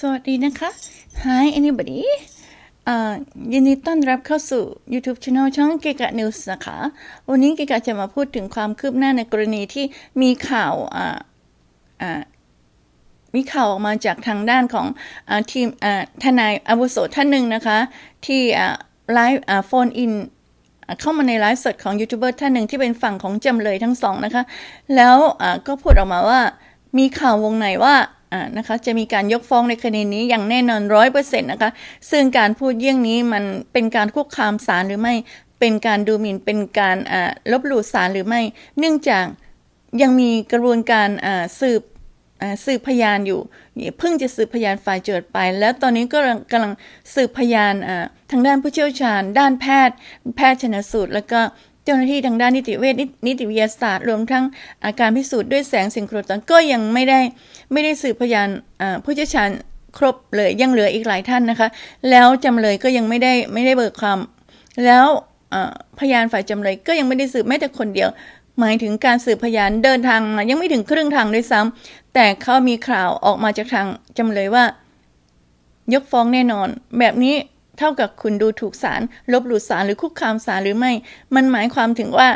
สวัสดีนะคะ Hi anybody ยินดีต้อนรับเข้าสู่ YouTube Channel ช่องเกกะ News นะคะ วันนี้เกกะจะมาพูดถึงความคืบหน้าในกรณีที่มีข่าวมีข่าวออกมาจากทางด้านของอทีมอ่าทนายอาวุโสท่านหนึ่งนะคะ ที่ไลฟ์โฟนอินเข้ามาในไลฟ์สดของยูทูบเบอร์ท่านหนึ่งที่เป็นฝั่งของจำเลยทั้งสองนะคะ แล้วก็พูดออกมาว่ามีข่าววงในว่า นะคะจะมีการยกฟ้องในคดีนี้อย่างแน่นอนร้อยเปอร์เซ็นต์นะคะซึ่งการพูดเยี่ยงนี้มันเป็นการคุกคามศาลหรือไม่ เป็นการดูหมิ่นเป็นการลบหลู่ศาลหรือไม่ เนื่องจากยังมีกระบวนการสืบสืบพยานอยู่ เพิ่งจะสืบพยานฝ่ายโจทย์ไป แล้วตอนนี้ก็กำลังสืบพยานทางด้านผู้เชี่ยวชาญ ด้านแพทย์ แพทย์ชนสูตร แล้วก็ เจ้าหน้าที่ทางด้านนิติเวชนิติวิทยาศาสตร์ รวมทั้งอาการพิสูจน์ด้วยแสงสิ่งโครตันก็ยังไม่ได้ไม่ได้สืบพยานผู้เชี่ยวชาญครบเลยยังเหลืออีกหลายท่านนะคะ แล้วจำเลยก็ยังไม่ได้ไม่ได้เบิกความ แล้วพยานฝ่ายจำเลยก็ยังไม่ได้สืบแม้แต่คนเดียว หมายถึงการสืบพยานเดินทางมายังไม่ถึงครึ่งทางด้วยซ้ำแต่เขามีข่าวออกมาจากทางจำเลยว่า ยกฟ้องแน่นอน แบบนี้ เท่ากับคุณดูถูกศาลลบหลู่ศาลหรือคุกคามศาลหรือไม่ มันหมายความถึงว่า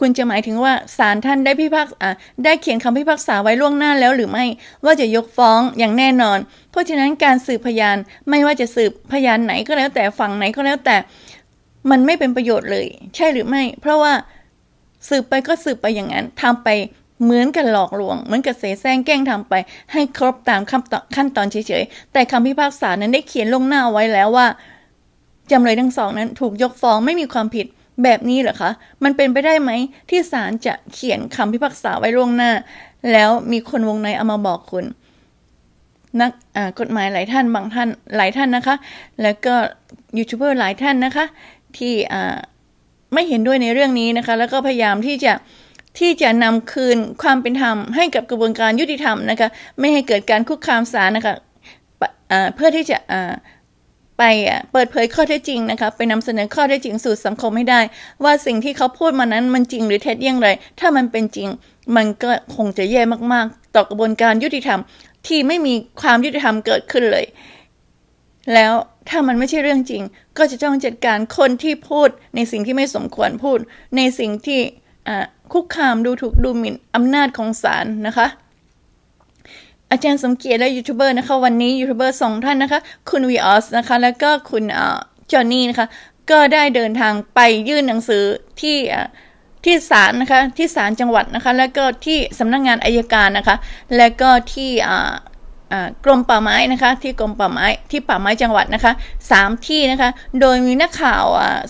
คุณจะหมายถึงว่าศาลท่านได้พิพากษาได้เขียนคำพิพากษาไว้ล่วงหน้าแล้วหรือไม่ ว่าจะยกฟ้องอย่างแน่นอน เพราะฉะนั้นการสืบพยานไม่ว่าจะสืบพยานไหนก็แล้วแต่ฝั่งไหนก็แล้วแต่ มันไม่เป็นประโยชน์เลย ใช่หรือไม่ เพราะว่าสืบไปก็สืบไปอย่างนั้นทำไปเหมือนกับหลอกลวง เหมือนกับเสแสร้งแกล้งทำไป ให้ครบตามขั้นตอนเฉยๆ แต่คำพิพากษานั้นได้เขียนลงหน้าไว้แล้วว่า จำเลยทั้งสองนั้นถูกยกฟ้องไม่มีความผิดแบบนี้เหรอคะ มันเป็นไปได้ไหมที่ศาลจะเขียนคำพิพากษาไว้ล่วงหน้า แล้วมีคนวงในเอามาบอกคุณ นักกฎหมายหลายท่านบางท่านหลายท่านนะคะ แล้วก็ยูทูบเบอร์หลายท่านนะคะ ที่ไม่เห็นด้วยในเรื่องนี้นะคะ แล้วก็พยายามที่จะที่จะนำคืนความเป็นธรรมให้กับกระบวนการยุติธรรมนะคะ ไม่ให้เกิดการคุกคามศาลนะคะเพื่อที่จะ ไปอะเปิดเผยข้อเท็จจริงนะคะไปนำเสนอข้อเท็จจริงสู่สังคมให้ได้ ว่าสิ่งที่เขาพูดมานั้นมันจริงหรือเท็จอย่างไร ถ้ามันเป็นจริง มันก็คงจะแย่มากๆ ต่อกระบวนการยุติธรรมที่ไม่มีความยุติธรรมเกิดขึ้นเลย แล้วถ้ามันไม่ใช่เรื่องจริง ก็จะต้องจัดการคนที่พูดในสิ่งที่ไม่สมควรพูด ในสิ่งที่คุกคามดูถูกดูหมิ่นอำนาจของศาลนะคะ อาจารย์สมเกียรติและยูทูบเบอร์นะคะ วันนี้ยูทูบเบอร์สองท่านนะคะ คุณวีออสนะคะ แล้วก็คุณจอห์นนี่นะคะ ก็ได้เดินทางไปยื่นหนังสือที่ที่ศาลนะคะ ที่ศาลจังหวัดนะคะ แล้วก็ที่สำนักงงานอายการนะคะ และก็ที่ กรมป่าไม้นะคะที่กรมป่าไม้ที่ป่าไม้จังหวัดนะคะสามที่นะคะ โดยมีนักข่าว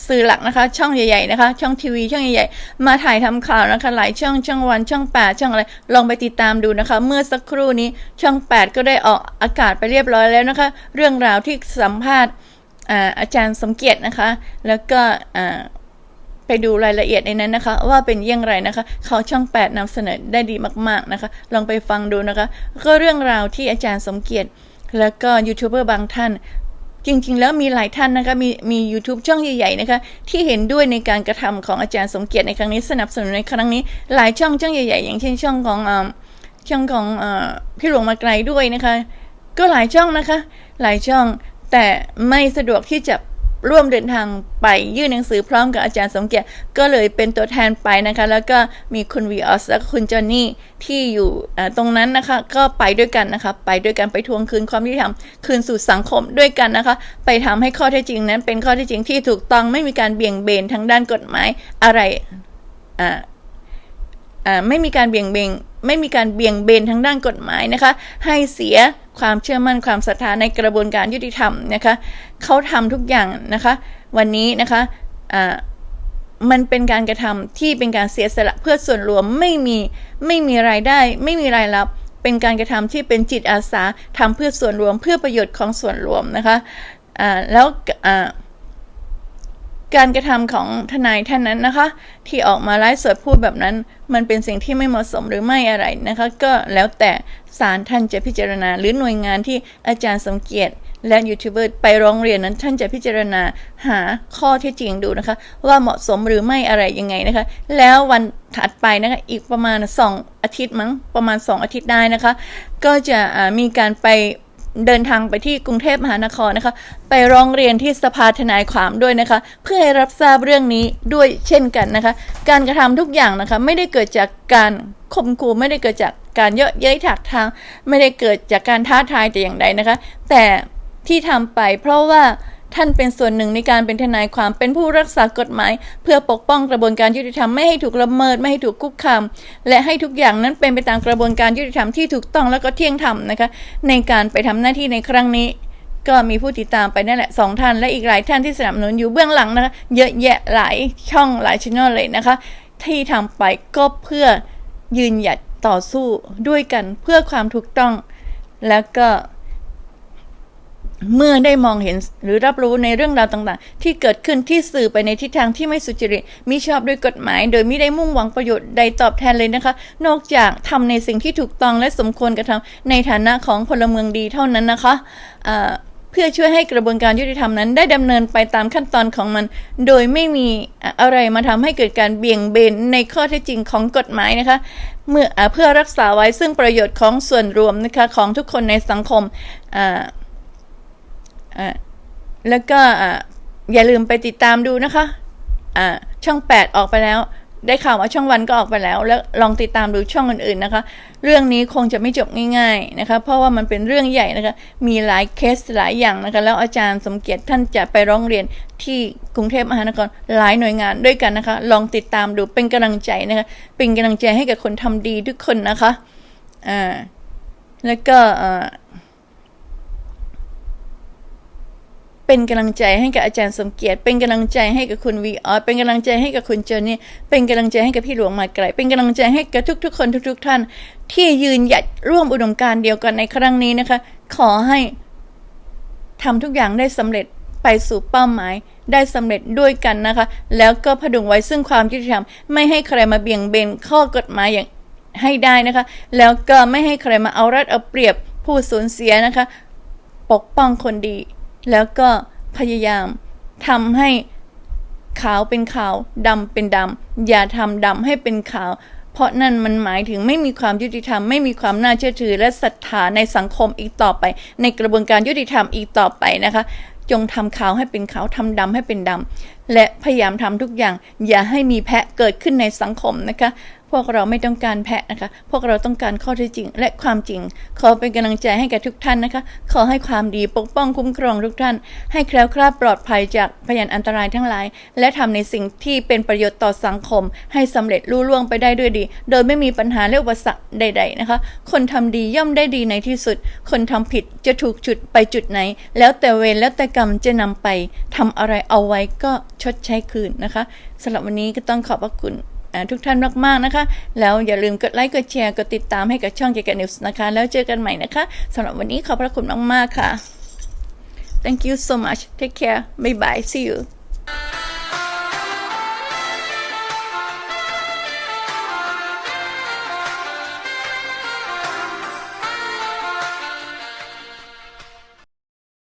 สื่อหลักนะคะ ช่องใหญ่ๆนะคะ ช่องทีวีช่องใหญ่ๆมาถ่ายทำข่าวนะคะ หลายช่องช่องวันช่องแปดช่องอะไรลองไปติดตามดูนะคะ เมื่อสักครู่นี้ช่องแปดก็ได้ออกอากาศไปเรียบร้อยแล้วนะคะ เรื่องราวที่สัมภาษณ์อาจารย์สมเกียรตินะคะ แล้วก็ ไปดูรายละเอียดในนั้นนะคะ ว่าเป็นอย่างไรนะคะ เขาช่อง 8นำเสนอได้ดีมากๆนะคะ ลองไปฟังดูนะคะ ก็เรื่องราวที่อาจารย์สมเกียรติ แล้วก็ยูทูบเบอร์บางท่านจริง ๆ แล้วมีหลายท่านนะคะมีมี YouTube ช่องใหญ่ๆนะคะที่เห็นด้วยในการกระทำของอาจารย์สมเกียรติในครั้งนี้สนับสนุนในครั้งนี้ หลายช่องช่องใหญ่ ๆ อย่างเช่นช่องของอช่องของอพี่หลวงมาไกลด้วยนะคะ ก็หลายช่องนะคะ หลายช่องแต่ไม่สะดวกที่จะ ร่วมเดินทางไปยื่นหนังสือพร้อมกับอาจารย์สมเกียรติก็เลยเป็นตัวแทนไปนะคะ แล้วก็มีคุณวีออสและคุณจอนนี่ที่อยู่ตรงนั้นนะคะ ก็ไปด้วยกันนะคะ ไปด้วยกันไปทวงคืนความยุติธรรมคืนสู่สังคมด้วยกันนะคะ ไปทำให้ข้อเท็จจริงนั้นเป็นข้อเท็จจริงที่ถูกต้องไม่มีการเบี่ยงเบนทางด้านกฎหมายอะไรอ่าอ่าไม่มีการเบี่ยงเบนไม่มีการเบี่ยงเบนทางด้านกฎหมายนะคะ ให้เสีย ความเชื่อมั่นความศรัทธาในกระบวนการยุติธรรมนะคะเขาทำทุกอย่างนะคะวันนี้นะคะมันเป็นการกระทำที่เป็นการเสียสละเพื่อส่วนรวมไม่มีไม่มีรายได้ ไม่มีรายรับเป็นการกระทำที่เป็นจิตอาสาทำเพื่อส่วนรวมเพื่อประโยชน์ของส่วนรวมนะคะะแล้วอ การกระทำของทนายท่านนั้นนะคะ ที่ออกมาไลฟ์สดพูดแบบนั้น มันเป็นสิ่งที่ไม่เหมาะสมหรือไม่อะไรนะคะ ก็แล้วแต่ศาลท่านจะพิจารณา หรือหน่วยงานที่อาจารย์สมเกียรติและยูทูบเบอร์ไปร้องเรียนนั้นท่านจะพิจารณาหาข้อเท็จจริงดูนะคะ ว่าเหมาะสมหรือไม่อะไรยังไงนะคะ แล้ววันถัดไปนะคะอีกประมาณ 2 อาทิตย์มั้งประมาณ 2 อาทิตย์ได้นะคะ ก็จะมีการไป เดินทางไปที่กรุงเทพมหานครนะคะ ไปร้องเรียนที่สภาทนายความด้วยนะคะ เพื่อให้รับทราบเรื่องนี้ด้วยเช่นกันนะคะ การกระทำทุกอย่างนะคะ ไม่ได้เกิดจากการข่มขู่ไม่ได้เกิดจากการเยอะเย้ยถักทาง ไม่ได้เกิดจากการท้าทายแต่อย่างใดนะคะ แต่ที่ทำไปเพราะว่า ท่านเป็นส่วนหนึ่งในการเป็นทนายความเป็นผู้รักษากฎหมาย เพื่อปกป้องกระบวนการยุติธรรมไม่ให้ถูกละเมิดไม่ให้ถูกคุกคาม และให้ทุกอย่างนั้นเป็นไปตามกระบวนการยุติธรรมที่ถูกต้องแล้วก็เที่ยงธรรมนะคะในการไปทำหน้าที่ในครั้งนี้ ก็มีผู้ติดตามไปนั่นแหละสองท่านและอีกหลายท่านที่สนับสนุนอยู่เบื้องหลังนะคะเยอะแยะหลายช่องหลายช่องเลยนะคะ ที่ทำไปก็เพื่อยืนหยัดต่อสู้ด้วยกันเพื่อความถูกต้อง แล้วก็ เมื่อได้มองเห็นหรือรับรู้ในเรื่องราวต่างๆ ที่เกิดขึ้นที่สื่อไปในทิศทางที่ไม่สุจริตมิชอบด้วยกฎหมาย โดยไม่ได้มุ่งหวังประโยชน์ใดตอบแทนเลยนะคะ นอกจากทำในสิ่งที่ถูกต้องและสมควรกระทำในฐานะของพลเมืองดีเท่านั้นนะคะเพื่อช่วยให้กระบวนการยุติธรรมนั้น ได้ดำเนินไปตามขั้นตอนของมัน โดยไม่มีอะไรมาทำให้เกิดการเบี่ยงเบนในข้อเท็จจริงของกฎหมายนะคะ เมื่ออเพื่อรักษาไว้ซึ่งประโยชน์ของส่วนรวมนะคะของทุกคนในสังคมอ่า อ่าแล้วก็อ่าอย่าลืมไปติดตามดูนะคะอ่าช่อง8ออกไปแล้ว ได้ข่าวว่าช่องวันก็ออกไปแล้ว แล้วลองติดตามดูช่องอื่นๆนะคะ เรื่องนี้คงจะไม่จบง่าย ๆนะคะ เพราะว่ามันเป็นเรื่องใหญ่นะคะ มีหลายเคสหลายอย่างนะคะ แล้วอาจารย์สมเกียรติท่านจะไปร้องเรียนที่กรุงเทพมหานครหลายหน่วยงานด้วยกันนะคะ ลองติดตามดูเป็นกำลังใจนะคะ เป็นกำลังใจให้กับคนทำดีทุกคนนะคะอ่าแล้วก็อ่า เป็นกำลังใจให้กับอาจารย์สมเกียรติ เป็นกำลังใจให้กับคุณวีออสเป็นกำลังใจให้กับคุณเจนนี่เป็นกำลังใจให้กับพี่หลวงมาไกลเป็นกำลังใจให้กับทุก ๆ คนทุก ๆ ท่าน ที่ยืนหยัดร่วมอุดมการณ์เดียวกันในครั้งนี้นะคะ ขอให้ทำทุกอย่างได้สำเร็จไปสู่เป้าหมายได้สำเร็จด้วยกันนะคะ แล้วก็พดุงไว้ซึ่งความยุติธรรมไม่ให้ใครมาเบี่ยงเบนข้อกฎหมายอย่างให้ได้นะคะ แล้วก็ไม่ให้ใครมาเอารัดเอาเปรียบผู้สูญเสียนะคะ ปกป้องคนดี แล้วก็พยายามทำให้ขาวเป็นขาวดำเป็นดำอย่าทำดำให้เป็นขาว เพราะนั่นมันหมายถึงไม่มีความยุติธรรม ไม่มีความน่าเชื่อถือ และศรัทธาในสังคมอีกต่อไป ในกระบวนการยุติธรรมอีกต่อไปนะคะ จงทำขาวให้เป็นขาวทำดำให้เป็นดำและพยายามทำทุกอย่าง อย่าให้มีแพะเกิดขึ้นในสังคมนะคะ พวกเราไม่ต้องการแพะนะคะ พวกเราต้องการข้อเท็จจริง และความจริง ขอเป็นกำลังใจให้กับทุกท่านนะคะ ขอให้ความดีปกป้องคุ้มครองทุกท่าน ให้แคล้วคลาดปลอดภัยจากพยานอันตรายทั้งหลาย และทำในสิ่งที่เป็นประโยชน์ต่อสังคม ให้สำเร็จลุล่วงไปได้ด้วยดี โดยไม่มีปัญหาและอุปสรรคใด ๆนะคะ คนทำดีย่อมได้ดีในที่สุด คนทำผิดจะถูกจุดไปจุดไหน แล้วแต่เวรแล้วแต่กรรมจะนำไปทำอะไรเอาไว้ก็ชดใช้คืนนะคะสำหรับวันนี้ก็ต้องขอบพระคุณ ทุกท่านมากๆนะคะ แล้วอย่าลืมกดไลค์กดแชร์กดติดตามให้กับช่องเกียร์นิวส์นะคะ แล้วเจอกันใหม่นะคะสำหรับวันนี้ขอบพระคุณมากๆค่ะ thank you so much take care bye bye see you